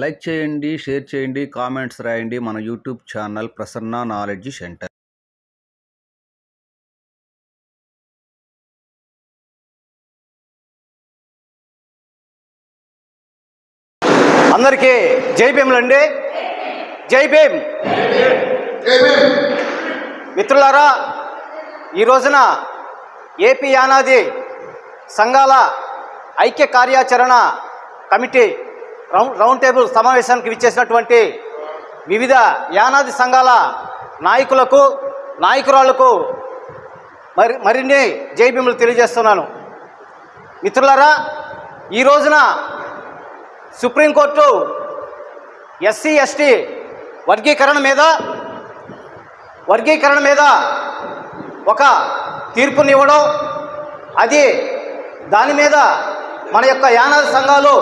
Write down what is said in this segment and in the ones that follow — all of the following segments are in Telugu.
లైక్ చేయండి షేర్ చేయండి కామెంట్స్ రాయండి మన YouTube channel Prasanna knowledge centre. అందరికీ జై భీములండి జై భీమ్. మిత్రులారా ఈ రోజున ఏపీ యానాది సంఘాల ఐక్య కార్యాచరణ కమిటీ రౌండ్ రౌండ్ టేబుల్ సమావేశానికి విచ్చేసినటువంటి వివిధ యానాది సంఘాల నాయకులకు నాయకురాళ్ళకు మరి మరిన్ని జై తెలియజేస్తున్నాను. మిత్రులారా ఈ రోజున సుప్రీంకోర్టు ఎస్సీ ఎస్టీ వర్గీకరణ మీద వర్గీకరణ మీద ఒక తీర్పునివ్వడం అది దాని మీద మన యొక్క యానాది సంఘాలు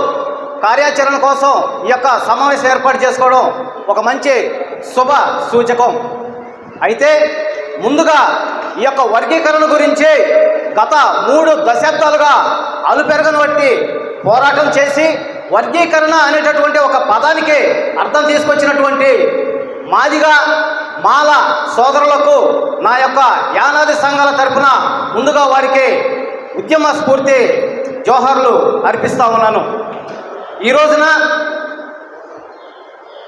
కార్యాచరణ కోసం ఈ యొక్క సమావేశం ఏర్పాటు చేసుకోవడం ఒక మంచి శుభ సూచకం. అయితే ముందుగా ఈ యొక్క వర్గీకరణ గురించి గత మూడు దశాబ్దాలుగా అలుపెరగను బట్టి పోరాటం చేసి వర్గీకరణ అనేటటువంటి ఒక పదానికి అర్థం తీసుకొచ్చినటువంటి మాదిగా మాల సోదరులకు నా యొక్క యానాది సంఘాల తరఫున ముందుగా వారికి ఉద్యమ స్ఫూర్తి జోహర్లు అర్పిస్తా ఉన్నాను. ఈ రోజున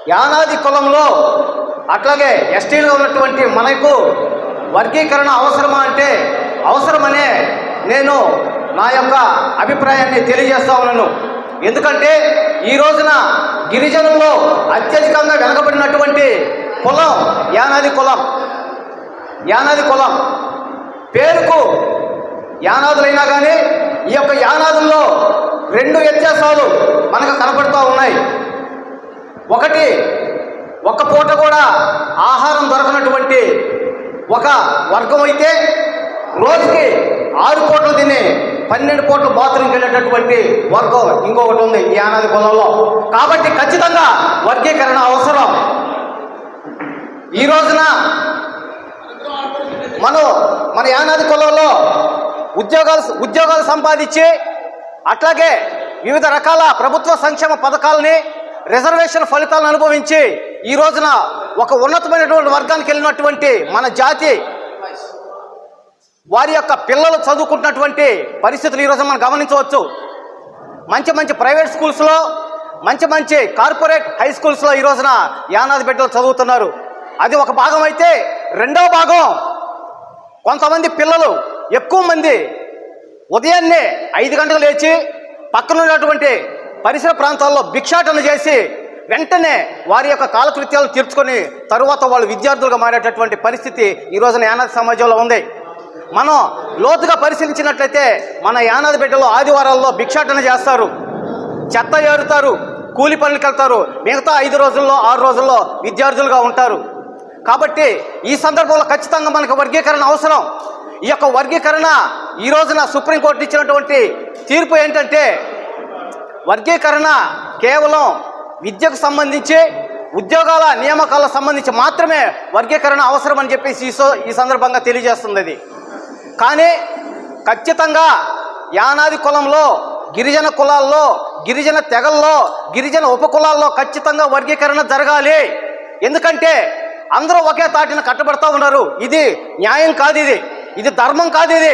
యానాది కులంలో అట్లాగే ఎస్టీలో ఉన్నటువంటి మనకు వర్గీకరణ అవసరమా అంటే అవసరమనే నేను నా యొక్క అభిప్రాయాన్ని తెలియజేస్తా ఉన్నాను. ఎందుకంటే ఈ రోజున గిరిజనుల్లో అత్యధికంగా వెనకబడినటువంటి కులం యానాది కులం. యానాది కులం. పేరుకు యానాదులైనా కానీ ఈ యొక్క యానాదుల్లో రెండు వ్యత్యాసాలు మనకు కనపడుతూ ఉన్నాయి. ఒకటి ఒక పూట కూడా ఆహారం దొరకనటువంటి ఒక వర్గం అయితే రోజుకి ఆరు పూటలు తిని పన్నెండు పూటలు బాత్రూమ్కి వెళ్ళేటటువంటి వర్గం ఇంకొకటి ఉంది ఈ అనాది కులంలో. కాబట్టి ఖచ్చితంగా వర్గీకరణ అవసరం. ఈ రోజున మనం మన యానాది కులంలో ఉద్యోగాలు ఉద్యోగాలు సంపాదించి అట్లాగే వివిధ రకాల ప్రభుత్వ సంక్షేమ పథకాలని రిజర్వేషన్ ఫలితాలను అనుభవించి ఈ రోజున ఒక ఉన్నతమైనటువంటి వర్గానికి వెళ్ళినటువంటి మన జాతి వారి యొక్క పిల్లలు చదువుకుంటున్నటువంటి పరిస్థితులు ఈరోజు మనం గమనించవచ్చు. మంచి మంచి ప్రైవేట్ స్కూల్స్లో మంచి మంచి కార్పొరేట్ హై స్కూల్స్లో ఈ రోజున యానాది బిడ్డలు చదువుతున్నారు. అది ఒక భాగం అయితే రెండవ భాగం కొంతమంది పిల్లలు ఎక్కువ మంది ఉదయాన్నే ఐదు గంటలు లేచి పక్కన ఉన్నటువంటి పరిసర ప్రాంతాల్లో భిక్షాటన చేసి వెంటనే వారి యొక్క కాలకృత్యాలను తీర్చుకొని తరువాత వాళ్ళు విద్యార్థులుగా మారేటటువంటి పరిస్థితి ఈ రోజున యానాది సమాజంలో ఉంది. మనం లోతుగా పరిశీలించినట్లయితే మన యానాది బిడ్డలో ఆదివారాల్లో భిక్షాటన చేస్తారు చెత్త ఏరుతారు కూలి పనులకు వెళ్తారు మిగతా ఐదు రోజుల్లో ఆరు రోజుల్లో విద్యార్థులుగా ఉంటారు. కాబట్టి ఈ సందర్భంలో ఖచ్చితంగా మనకు వర్గీకరణ అవసరం. ఈ యొక్క వర్గీకరణ ఈ రోజున సుప్రీంకోర్టు ఇచ్చినటువంటి తీర్పు ఏంటంటే వర్గీకరణ కేవలం విద్యకు సంబంధించి ఉద్యోగాల నియామకాలకు సంబంధించి మాత్రమే వర్గీకరణ అవసరం అని చెప్పేసి ఈ ఈ సందర్భంగా తెలియజేస్తుంది అది కానీ ఖచ్చితంగా యానాది కులంలో గిరిజన కులాల్లో గిరిజన తెగల్లో గిరిజన ఉపకులాల్లో ఖచ్చితంగా వర్గీకరణ జరగాలి. ఎందుకంటే అందరూ ఒకే తాటిన కట్టబడతా ఉన్నారు. ఇది న్యాయం కాదు ఇది. ఇది ధర్మం కాదు ఇది.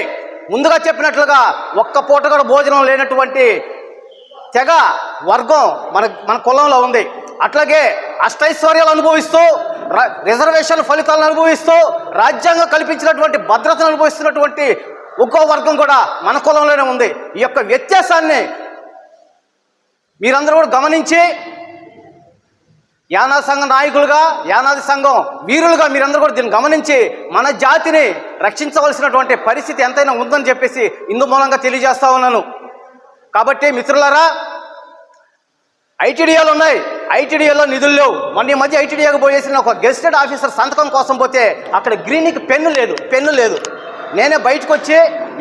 ముందుగా చెప్పినట్లుగా ఒక్క పూట కూడా భోజనం లేనటువంటి తెగ వర్గం మన మన కులంలో ఉంది. అట్లాగే అష్టైశ్వర్యాలు అనుభవిస్తూ ర- రిజర్వేషన్ ఫలితాలను అనుభవిస్తూ రాజ్యాంగం కల్పించినటువంటి భద్రతను అనుభవిస్తున్నటువంటి ఒక్కో వర్గం కూడా మన కులంలోనే ఉంది. ఈ యొక్క వ్యత్యాసాన్ని మీరందరూ కూడా గమనించి యానాది సంఘం నాయకులుగా యానాది సంఘం వీరులుగా మీరందరూ కూడా దీన్ని గమనించి మన జాతిని రక్షించవలసినటువంటి పరిస్థితి ఎంతైనా ఉందని చెప్పేసి ఇందు మూలంగా తెలియజేస్తా ఉన్నాను. కాబట్టి మిత్రులారా ఐటీడీఏలు ఉన్నాయి. ఐటీడీఏలో నిధులు లేవు. మొన్న ఈ మధ్య ఐటీడీఏకి పోయేసిన ఒక గెస్టెడ్ ఆఫీసర్ సంతకం కోసం పోతే అక్కడ గ్రీనింగ్ పెన్ను లేదు పెన్ను లేదు. నేనే బయటకు వచ్చి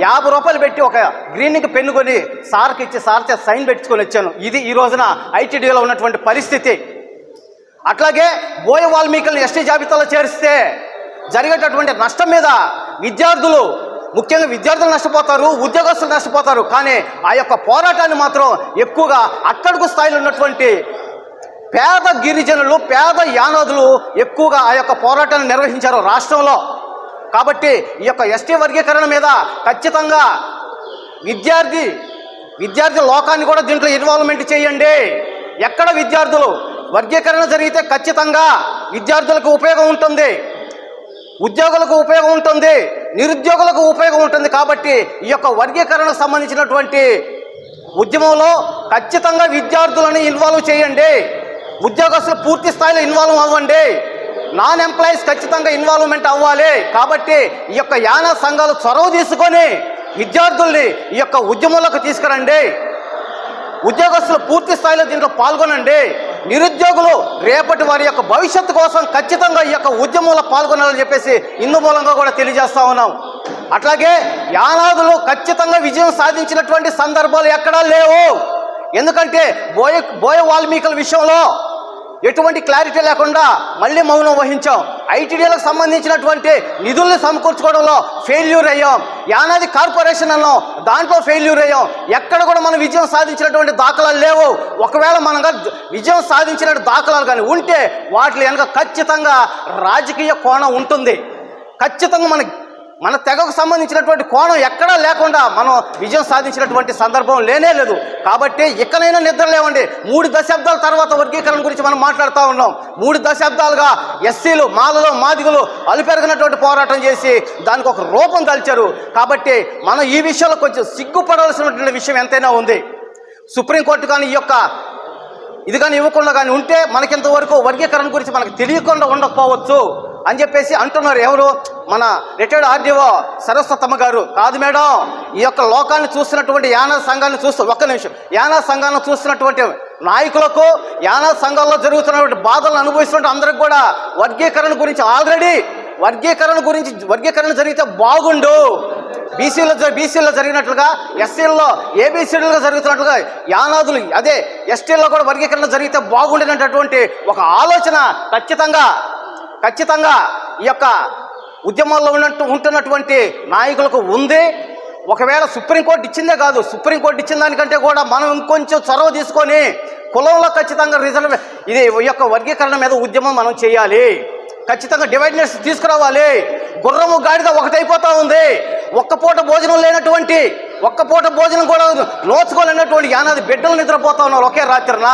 యాభై రూపాయలు పెట్టి ఒక గ్రీనింగ్ పెన్ను కొని సార్కి ఇచ్చి సార్ చేత సైన్ పెట్టుకొని వచ్చాను. ఇది ఈ రోజున ఐటీడీఏలో ఉన్నటువంటి పరిస్థితి. అట్లాగే బోయ వాల్మీకులను ఎస్టీ జాబితాలో చేరిస్తే జరిగేటటువంటి నష్టం మీద విద్యార్థులు ముఖ్యంగా విద్యార్థులు నష్టపోతారు ఉద్యోగస్తులు నష్టపోతారు. కానీ ఆ యొక్క పోరాటాన్ని మాత్రం ఎక్కువగా అట్టడుగు స్థాయిలో ఉన్నటువంటి పేద గిరిజనులు పేద యానాదులు ఎక్కువగా ఆ యొక్క పోరాటాన్ని నిర్వహించారు రాష్ట్రంలో. కాబట్టి ఈ యొక్క ఎస్టీ వర్గీకరణ మీద ఖచ్చితంగా విద్యార్థి విద్యార్థి లోకాన్ని కూడా దీంట్లో ఇన్వాల్వ్మెంట్ చేయండి. ఎక్కడ విద్యార్థులు వర్గీకరణ జరిగితే ఖచ్చితంగా విద్యార్థులకు ఉపయోగం ఉంటుంది. ఉద్యోగులకు ఉపయోగం ఉంటుంది. నిరుద్యోగులకు ఉపయోగం ఉంటుంది కాబట్టి ఈ యొక్క వర్గీకరణకు సంబంధించినటువంటి ఉద్యమంలో ఖచ్చితంగా విద్యార్థులను ఇన్వాల్వ్ చేయండి. ఉద్యోగస్తులు పూర్తి స్థాయిలో ఇన్వాల్వ్ అవ్వండి. నాన్ ఎంప్లాయీస్ ఖచ్చితంగా ఇన్వాల్వ్మెంట్ అవ్వాలి. కాబట్టి ఈ యొక్క యానా సంఘాలు చొరవ తీసుకొని విద్యార్థుల్ని ఈ యొక్క ఉద్యమంలోకి తీసుకురండి. ఉద్యోగస్తులు పూర్తి స్థాయిలో దీంట్లో పాల్గొనండి. నిరుద్యోగులు రేపటి వారి యొక్క భవిష్యత్తు కోసం ఖచ్చితంగా ఈ యొక్క ఉద్యమంలో పాల్గొనాలని చెప్పేసి ఇందు మూలంగా కూడా తెలియజేస్తా ఉన్నాం. అట్లాగే యానాదులు ఖచ్చితంగా విజయం సాధించినటువంటి సందర్భాలు ఎక్కడా లేవు. ఎందుకంటే బోయ బోయ వాల్మీకుల విషయంలో ఎటువంటి క్లారిటీ లేకుండా మళ్ళీ మౌనం వహించాం. ఐటీడీలకు సంబంధించినటువంటి నిధుల్ని సమకూర్చుకోవడంలో ఫెయిల్యూర్ అయ్యాం. యానాది కార్పొరేషన్ అన్నాం. దాంట్లో ఫెయిల్యూర్ అయ్యాం. ఎక్కడ కూడా మనం విజయం సాధించినటువంటి దాఖలాలు లేవు. ఒకవేళ మనం విజయం సాధించిన దాఖలాలు కానీ ఉంటే వాటి వెనక ఖచ్చితంగా రాజకీయ కోణం ఉంటుంది. ఖచ్చితంగా మన మన తెగకు సంబంధించినటువంటి కోణం ఎక్కడా లేకుండా మనం విజయం సాధించినటువంటి సందర్భం లేనే లేదు. కాబట్టి ఇక్కడైనా నిద్ర లేవండి. మూడు దశాబ్దాల తర్వాత వర్గీకరణ గురించి మనం మాట్లాడుతూ ఉన్నాం. మూడు దశాబ్దాలుగా ఎస్సీలు మాలలో మాదిగలు అలుపెరగినటువంటి పోరాటం చేసి దానికి ఒక రూపం దాల్చారు. కాబట్టి మనం ఈ విషయంలో కొంచెం సిగ్గుపడవలసినటువంటి విషయం ఎంతైనా ఉంది. సుప్రీంకోర్టు కానీ ఈ యొక్క ఇది కానీ ఇవ్వకుండా కానీ ఉంటే మనకింతవరకు వర్గీకరణ గురించి మనకు తెలియకుండా ఉండకపోవచ్చు అని చెప్పేసి అంటున్నారు ఎవరు? మన రిటైర్డ్ ఆర్డీఓ సరస్వతమ్మ గారు. కాదు మేడం ఈ యొక్క లోకాన్ని చూస్తున్నటువంటి యానా సంఘాన్ని చూస్తూ ఒక్క నిమిషం. యానా సంఘాన్ని చూస్తున్నటువంటి నాయకులకు యానా సంఘాల్లో జరుగుతున్నటువంటి బాధలను అనుభవిస్తున్న అందరికి కూడా వర్గీకరణ గురించి ఆల్రెడీ వర్గీకరణ గురించి వర్గీకరణ జరిగితే బాగుండు. బీసీలో బీసీలో జరిగినట్లుగా ఎస్సీల్లో ఏబీసీలుగా జరుగుతున్నట్లుగా యానాదులు అదే ఎస్టీల్లో కూడా వర్గీకరణ జరిగితే బాగుండినటువంటి ఒక ఆలోచన ఖచ్చితంగా ఖచ్చితంగా ఈ యొక్క ఉద్యమాల్లో ఉన్నట్టు ఉంటున్నటువంటి నాయకులకు ఉంది. ఒకవేళ సుప్రీంకోర్టు ఇచ్చిందే కాదు సుప్రీంకోర్టు ఇచ్చిన దానికంటే కూడా మనం ఇంకొంచెం చొరవ తీసుకొని కులంలో ఖచ్చితంగా రిజర్వ్ ఇది యొక్క వర్గీకరణ మీద ఉద్యమం మనం చేయాలి. ఖచ్చితంగా డివైడ్నెస్ తీసుకురావాలి. గుర్రము గాడిద ఒకటైపోతూ ఉంది. ఒక్క పూట భోజనం లేనటువంటి ఒక్క పూట భోజనం కూడా నోచుకోలేనటువంటి యానాది బిడ్డలు నిద్రపోతా ఉన్నారు ఒకే రాత్రిన.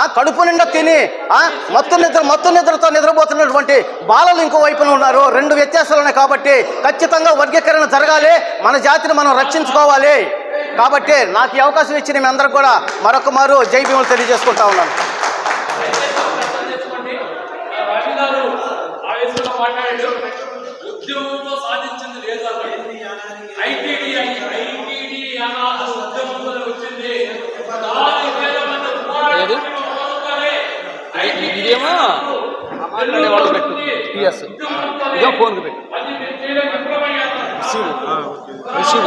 ఆ కడుపు నిండా తిని ఆ మత్తు నిద్ర మత్తు నిద్రతో నిద్రపోతున్నటువంటి బాలలు ఇంకో వైపున ఉన్నారు. రెండు వ్యత్యాసాలు ఉన్నాయి కాబట్టి ఖచ్చితంగా వర్గీకరణ జరగాలి. మన జాతిని మనం రక్షించుకోవాలి. కాబట్టి నాకు ఈ అవకాశం ఇచ్చిన మీ అందరికి కూడా మరొక మారు జై భీములు తెలియజేసుకుంటా ఉన్నాను. రవి సాధించింది లేదు ఐటీడీ ఐటీడీ అనాథ వచ్చింది దాని మీద ఇదేమో వాళ్ళకి పెట్టు పిఎస్ ఇదేమో ఫోన్కి పెట్టు విఫలమయ్యాను. రిసీవ్